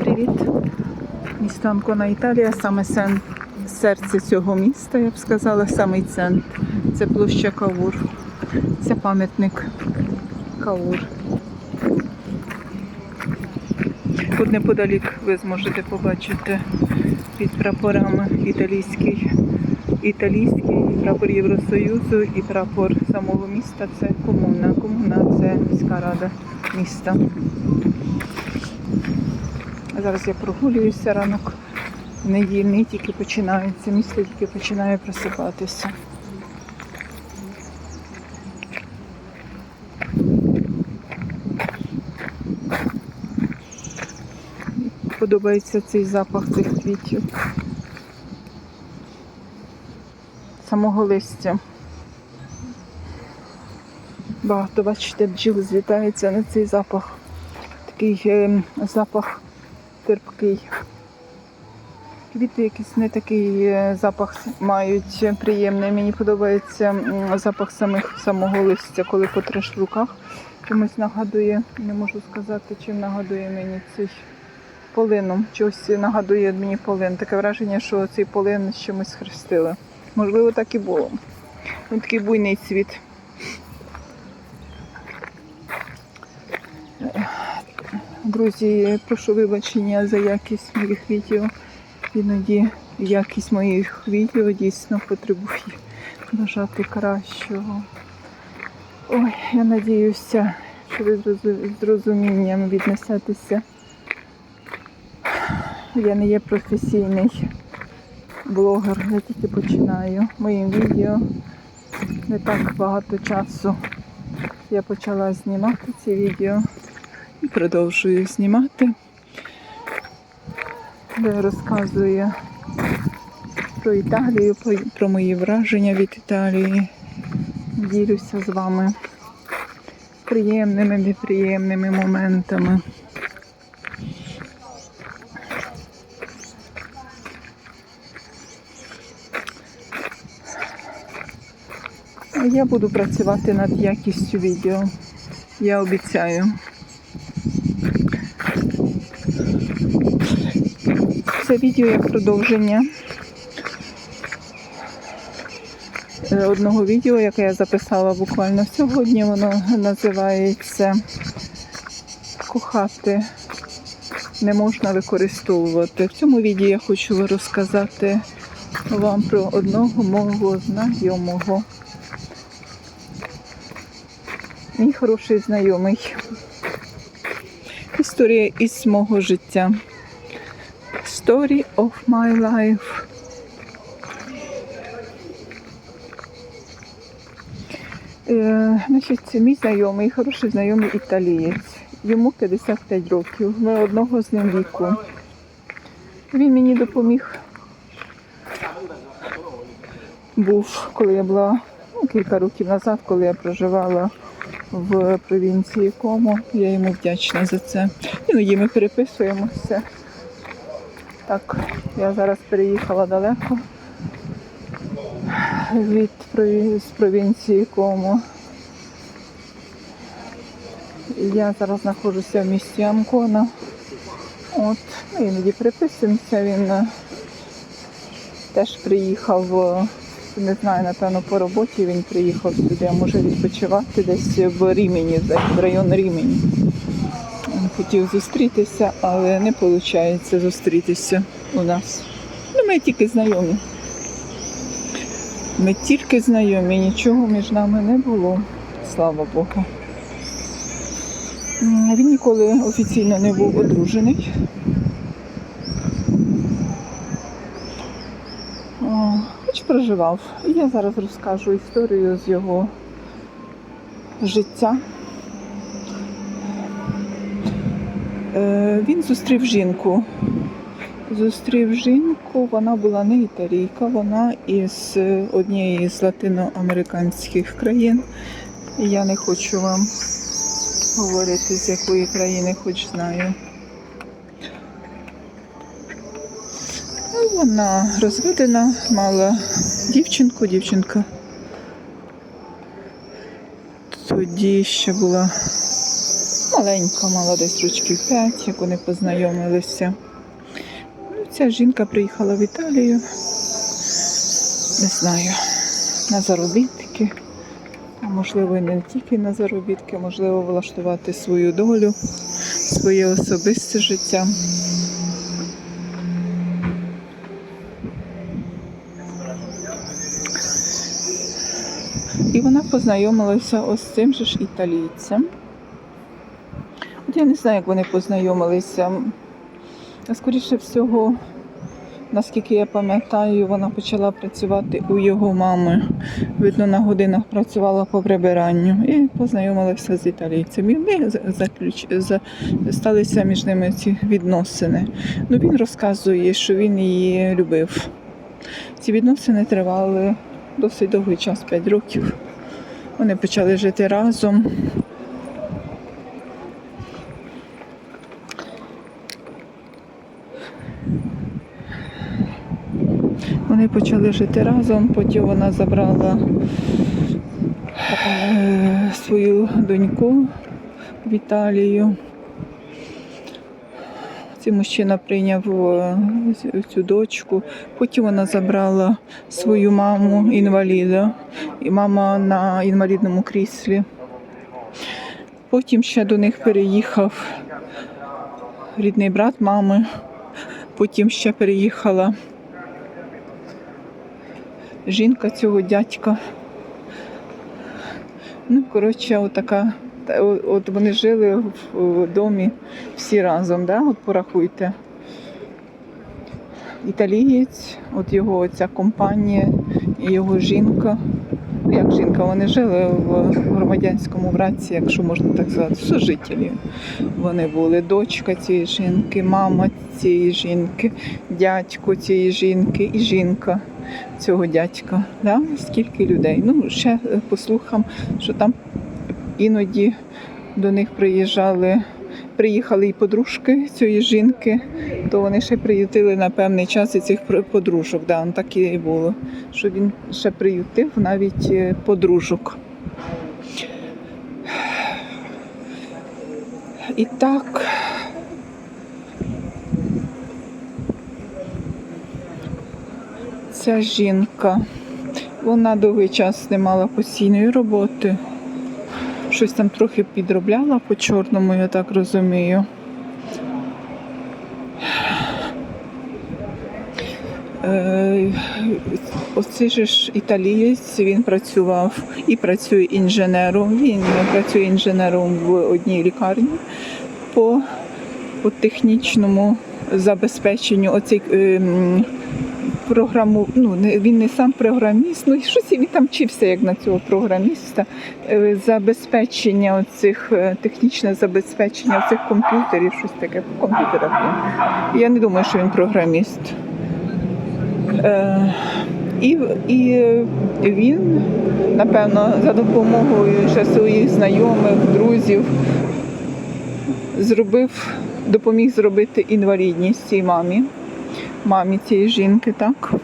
Привіт! Місто Анкона, Італія, саме серце цього міста, я б сказала, самий центр. Це площа Каур. Це пам'ятник Каур. Тут неподалік ви зможете побачити під прапорами італійський, італійський прапор Євросоюзу і прапор самого міста це комуна. Комуна це міська рада міста. Зараз я прогулююся ранок недільний, тільки починається, місто тільки починає просипатися. Подобається цей запах цих квітів. Самого листя. Багато, бачите, бджіл злітається на цей запах. Такий е, запах терпкий. Квіти якийсь не такий е, запах мають приємний. Мені подобається запах самих, самого листя, коли потреш в руках. Чомусь нагадує, не можу сказати, чим нагадує мені цей полином. Чогось нагадує мені полин. Таке враження, що цей полин з чимось хрестили. Можливо, так і було. Він такий буйний цвіт. Друзі, прошу вибачення за якість моїх відео. Іноді якість моїх відео дійсно потребує бажати кращого. Ой, я надіюся, що ви з розумінням віднесетеся. Я не є професійний блогер, я тільки починаю. Моїм відео не так багато часу. Я почала знімати ці відео продовжую знімати, де розказую про Італію, про мої враження від Італії. Ділюся з вами приємними, неприємними моментами. Я буду працювати над якістю відео. Я обіцяю. Це відео як продовження е, одного відео, яке я записала буквально сьогодні. Воно називається Кохати не можна використовувати. В цьому відео я хочу розказати вам про одного мого знайомого. Мій хороший знайомий. Історія із мого життя. Story of my life. Е, значить, мій знайомий, хороший знайомий італієць. Йому 55 років. Ми одного з ним віку. Він мені допоміг. Був, коли я була ну, кілька років назад, коли я проживала в провінції Комо. Я йому вдячна за це. Іноді ми переписуємося. Так, я зараз переїхала далеко від з провінції Комо. Я зараз знаходжуся в місті Анкона. От, ну, іноді переписуємося. Він е, теж приїхав, е, не знаю, напевно, по роботі він приїхав сюди, а може відпочивати десь в Рімені, в район Рімені. Він хотів зустрітися, але не виходить зустрітися у нас. Ну, ми тільки знайомі. Ми тільки знайомі, нічого між нами не було, слава Богу. Він ніколи офіційно не був одружений. О, Хоч проживав. Я зараз розкажу історію з його життя. Е, Він зустрів жінку. Зустрів жінку, вона була не італійка, вона із е, однієї з латиноамериканських країн. Я не хочу вам говорити, з якої країни, хоч знаю. Вона розведена, мала дівчинку, дівчинка. Тоді ще була маленька, мала десь рочків 5, як вони познайомилися. Ну, Ця жінка приїхала в Італію, не знаю, на заробітки. А можливо, і не тільки на заробітки, можливо, влаштувати свою долю, своє особисте життя. Познайомилася ось з цим же ж італійцем. От я не знаю, як вони познайомилися. Скоріше всього, наскільки я пам'ятаю, вона почала працювати у його мами. Видно, на годинах працювала по прибиранню і познайомилася з італійцем. І вони заключ... за... сталися між ними ці відносини. Ну, він розказує, що він її любив. Ці відносини тривали досить довгий час 5 років. Вони почали жити разом. Вони почали жити разом, потім вона забрала е, свою доньку в Італію. Цей мужчина прийняв цю дочку. Потім вона забрала свою маму інваліда, і мама на інвалідному кріслі. Потім ще до них переїхав рідний брат мами. Потім ще переїхала жінка цього дядька. Ну, коротше, отака. От вони жили в, домі всі разом, да? от порахуйте. Італієць, от його ця компанія і його жінка. Як жінка, вони жили в громадянському браці, якщо можна так сказати, сожителі. Вони були дочка цієї жінки, мама цієї жінки, дядько цієї жінки і жінка цього дядька. Да? Скільки людей? Ну, ще е, по слухам, що там іноді до них приїжджали, приїхали і подружки цієї жінки, то вони ще приютили на певний час і цих подружок. Да, так і було. Що він ще приютив навіть е, подружок. І так. Ця жінка, вона довгий час не мала постійної роботи. Щось там трохи підробляла по чорному, я так розумію. Е, Оцей же ж італієць, він працював і працює інженером. Він працює інженером в одній лікарні по, по технічному забезпеченню оцей ем, програму. Ну, він не сам програміст, ну щось він там вчився як на цього програміста. Е, Забезпечення оцих, е, технічне забезпечення цих комп'ютерів, щось таке по комп'ютерах. Я не думаю, що він програміст. Е, і, і він, напевно, за допомогою ще своїх знайомих, друзів зробив, допоміг зробити інвалідність цій мамі, мамі цієї жінки, так?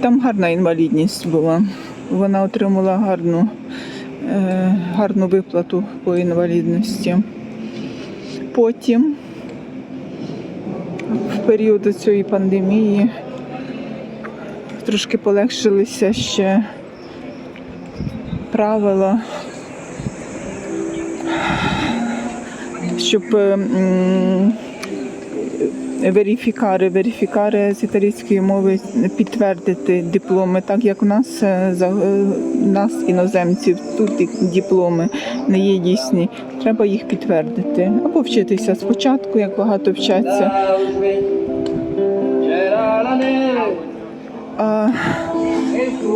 Там гарна інвалідність була. Вона отримала гарну, е, гарну виплату по інвалідності. Потім в період цієї пандемії трошки полегшилися ще правила, щоб е, верифікари, верифікари з італійської мови підтвердити дипломи, так як у нас е, е, нас, іноземців, тут дипломи не є дійсні. Треба їх підтвердити або вчитися спочатку, як багато вчаться.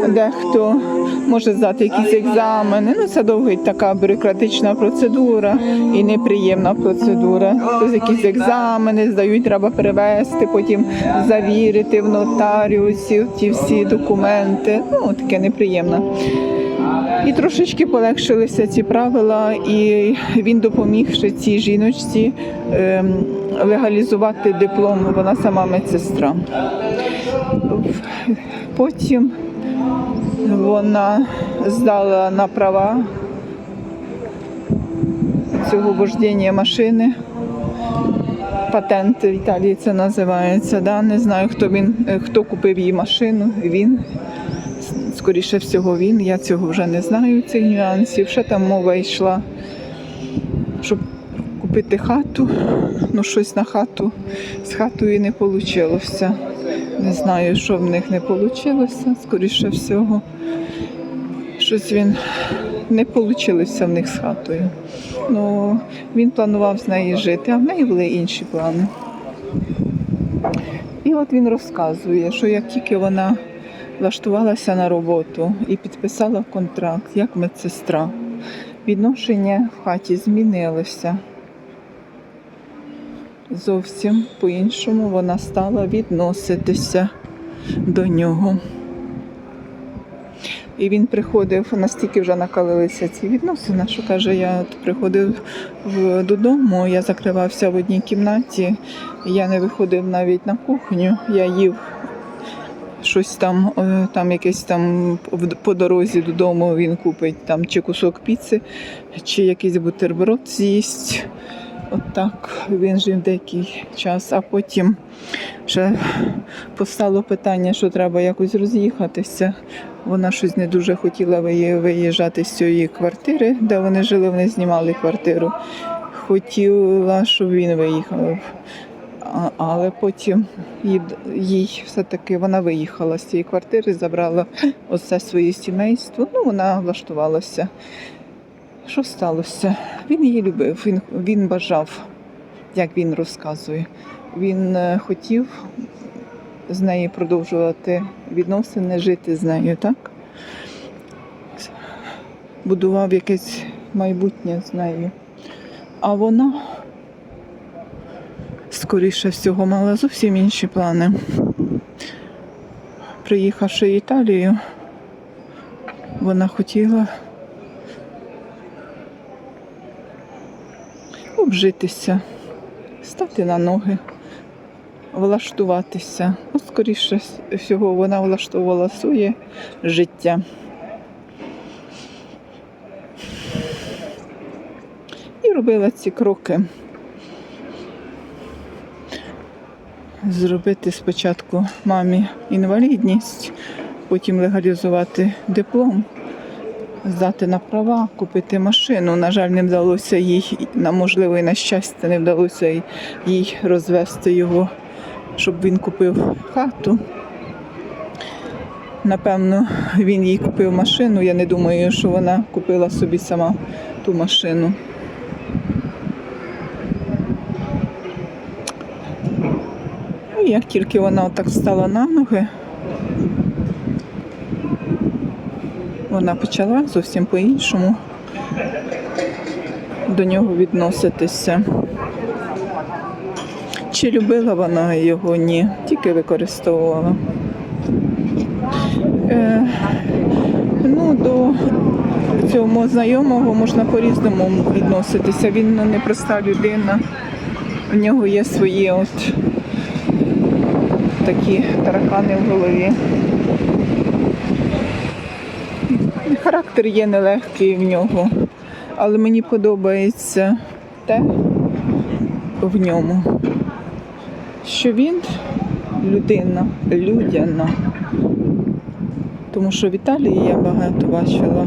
Дехто може здати якісь екзамени. Ну, це довга така бюрократична процедура і неприємна процедура. Тобто якісь екзамени здають, треба перевести, потім завірити в нотаріусів ті всі документи. Ну, таке неприємне. І трошечки полегшилися ці правила, і він допоміг ще цій жіночці ем, легалізувати диплом. Вона сама медсестра. Потім вона здала на права цього вождіння машини. Патент в Італії це називається. Да? Не знаю, хто він, е, хто купив її машину. Він. Скоріше всього, він. Я цього вже не знаю, цих нюансів. Ще там мова йшла, щоб купити хату. Ну, щось на хату з хатою не вийшло. Не знаю, що в них не вийшло, скоріше всього. Щось він не вийшло в них з хатою. Ну, він планував з нею жити, а в неї були інші плани. І от він розказує, що як тільки вона влаштувалася на роботу і підписала контракт як медсестра, відношення в хаті змінилося. Зовсім по-іншому вона стала відноситися до нього. І він приходив, настільки вже накалилися ці відносини, що каже, я приходив додому, я закривався в одній кімнаті, я не виходив навіть на кухню, я їв щось там, е, там якесь там по дорозі додому він купить там чи кусок піци, чи якийсь бутерброд з'їсть. От він жив деякий час, а потім ще постало питання, що треба якось роз'їхатися. Вона щось не дуже хотіла виїжджати з цієї квартири, де вони жили, вони знімали квартиру. Хотіла, щоб він виїхав. Але потім їй все-таки вона виїхала з цієї квартири, забрала оце своє сімейство. Ну, вона влаштувалася. Що сталося? Він її любив, він, він бажав, як він розказує. Він е, хотів з нею продовжувати відносини, жити з нею, так? Будував якесь майбутнє з нею. А вона, скоріше всього, мала зовсім інші плани. Приїхавши в Італію, вона хотіла обжитися, стати на ноги, влаштуватися. Ну, скоріше всього, вона влаштовувала своє життя. І робила ці кроки. Зробити спочатку мамі інвалідність, потім легалізувати диплом здати на права, купити машину. На жаль, не вдалося їй, на можливо, і на щастя, не вдалося їй розвести його, щоб він купив хату. Напевно, він їй купив машину. Я не думаю, що вона купила собі сама ту машину. Ну, як тільки вона отак стала на ноги, вона почала зовсім по-іншому до нього відноситися. Чи любила вона його? Ні, тільки використовувала. Е, ну, до цього знайомого можна по-різному відноситися. Він ну, непроста людина. У нього є свої от такі таракани в голові. Характер є нелегкий в нього, але мені подобається те в ньому, що він людина, людяна. Тому що в Італії я багато бачила,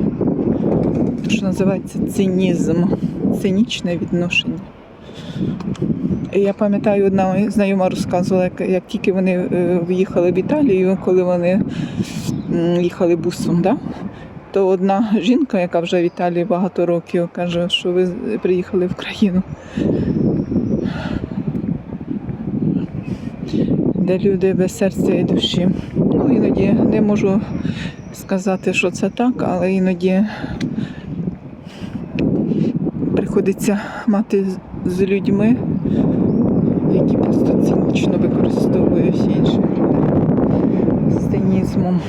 що називається цинізм, цинічне відношення. І Я пам'ятаю, одна знайома розказувала, як, як тільки вони е, в'їхали в Італію, коли вони їхали бусом, да? То одна жінка, яка вже в Італії багато років, каже, що ви приїхали в країну, де люди без серця і душі. Ну, іноді не можу сказати, що це так, але іноді приходиться мати з- людьми, які просто цинічно використовують інших людей. З цинізмом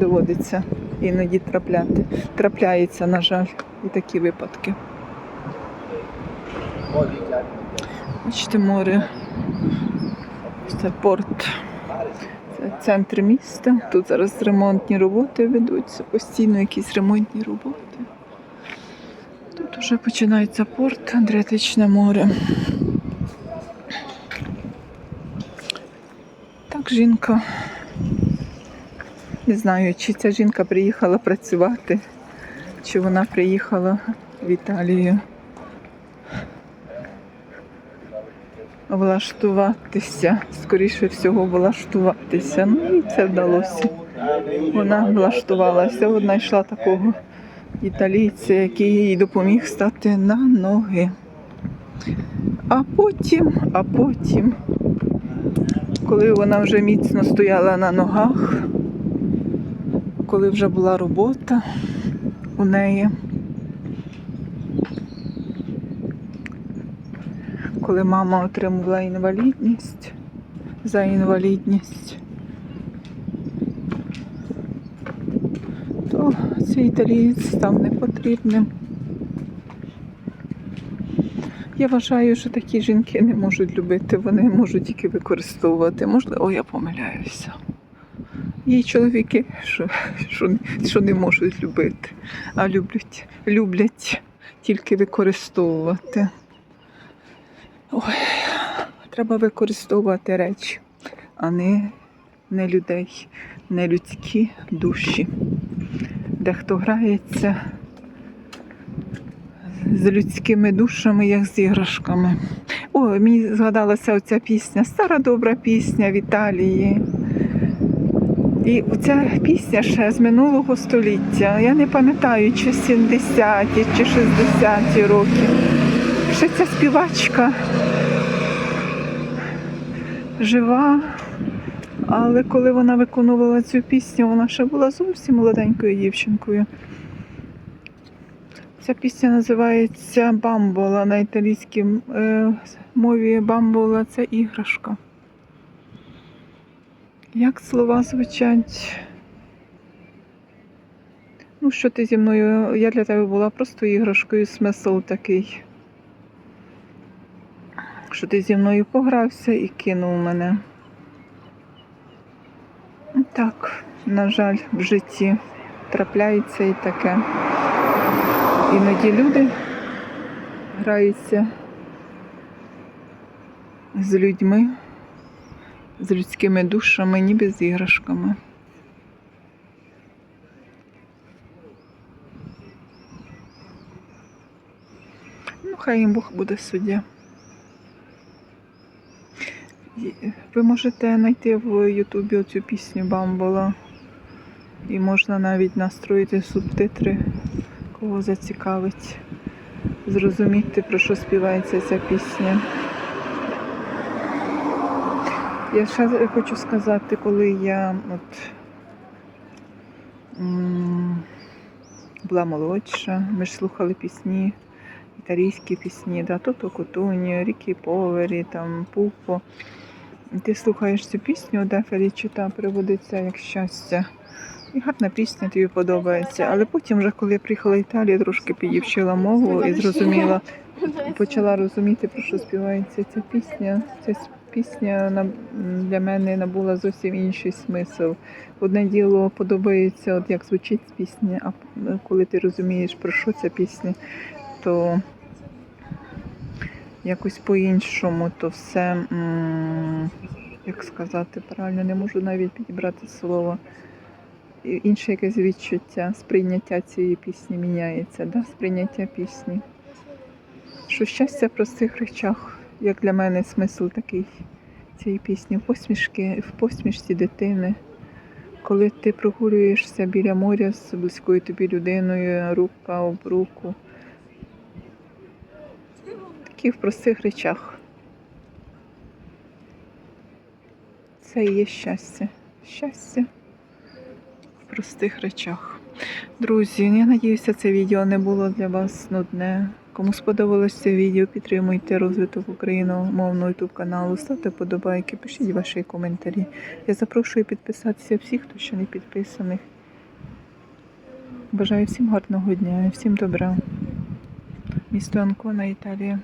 доводиться іноді трапляти. Трапляється, на жаль, і такі випадки. Бачите, море. Це порт. Це центр міста. Тут зараз ремонтні роботи ведуться, постійно якісь ремонтні роботи. Тут Вже починається порт, Адріатичне море. Так, жінка. Не знаю, чи ця жінка приїхала працювати, чи вона приїхала в Італію. Влаштуватися, скоріше всього, влаштуватися. Ну і це вдалося. Вона влаштувалася, вона знайшла такого італійця, який їй допоміг стати на ноги. А потім, а потім, коли вона вже міцно стояла на ногах, коли вже була робота у неї, коли мама отримувала інвалідність за інвалідність, то цей італієць став непотрібним. Я вважаю, що такі жінки не можуть любити, вони можуть тільки використовувати. Можливо, я помиляюся. Є чоловіки, що, що, що не можуть любити, а люблять, люблять тільки використовувати. Ой, треба використовувати речі, а не, не людей, не людські душі. Дехто грається з людськими душами, як з іграшками. О, мені згадалася оця пісня, стара добра пісня в Італії. І ця пісня ще з минулого століття. Я не пам'ятаю, чи 70-ті, чи 60-ті роки. Ще ця співачка жива, але коли вона виконувала цю пісню, вона ще була зовсім молоденькою дівчинкою. Ця пісня називається Бамбола на італійській е, мові Бамбола це іграшка. Як слова звучать? Ну, що ти зі мною? Я для тебе була просто іграшкою, смисл такий. Що ти зі мною погрався і кинув мене. Так, на жаль, в житті трапляється і таке. Іноді люди граються з людьми, з людськими душами, ніби з іграшками. Ну, хай їм Бог буде суддя. Ви можете знайти в Ютубі цю пісню Бамбола. І можна навіть настроїти субтитри, кого зацікавить, зрозуміти, про що співається ця пісня. Я ще хочу сказати, коли я от, була молодша, ми ж слухали пісні, італійські пісні, да, Тото Котуні, Рікі Повері, там, Пупо. Ти слухаєш цю пісню, де Фелічита приводиться як щастя. І гарна пісня тобі подобається. Але потім, вже коли я приїхала в Італію, трошки підівчила мову і зрозуміла, почала розуміти, про що співається ця пісня. Ця пісня для мене набула зовсім інший смисл. Одне діло подобається, от як звучить пісня, а коли ти розумієш, про що ця пісня, то якось по-іншому, то все, як сказати правильно, не можу навіть підібрати слово. Інше якесь відчуття, сприйняття цієї пісні міняється, да? сприйняття пісні. Що щастя в простих речах, як для мене смисл такий цієї пісні, в посмішки, в посмішці дитини. Коли ти прогулюєшся біля моря з близькою тобі людиною, рука об руку. Такі в простих речах. Це і є щастя. Щастя в простих речах. Друзі, я надіюся, це відео не було для вас нудне. Кому сподобалось це відео, підтримуйте розвиток україномовного ютуб каналу, ставте подобайки, пишіть ваші коментарі. Я запрошую підписатися всіх, хто ще не підписаний. Бажаю всім гарного дня і всім добра. Місто Анкона, Італія.